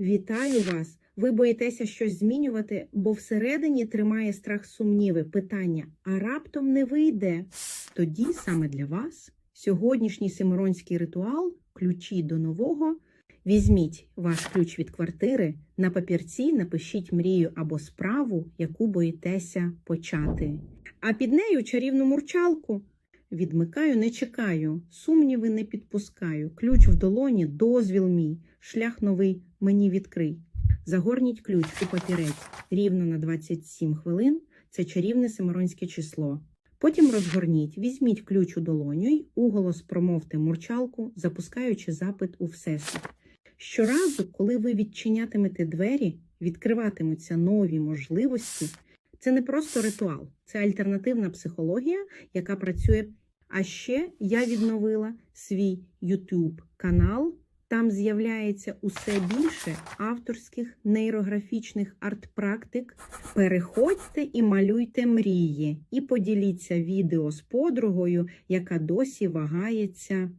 Вітаю вас! Ви боїтеся щось змінювати, бо всередині тримає страх сумніви, питання, а раптом не вийде. Тоді саме для вас сьогоднішній симоронський ритуал ключі до нового. Візьміть ваш ключ від квартири, на папірці напишіть мрію або справу, яку боїтеся почати. А під нею чарівну мурчалку. Відмикаю, не чекаю, сумніви не підпускаю. Ключ в долоні, дозвіл мій, шлях новий мені відкрий. Загорніть ключ у папірець рівно на 27 хвилин. Це чарівне симоронське число. Потім розгорніть, візьміть ключ у долоню й уголос промовте мурчалку, запускаючи запит у всесвіт. Щоразу, коли ви відчинятимете двері, відкриватимуться нові можливості. Це не просто ритуал, це альтернативна психологія, яка працює. А ще я відновила свій YouTube канал. Там з'являється усе більше авторських нейрографічних арт-практик. Переходьте і малюйте мрії, і поділіться відео з подругою, яка досі вагається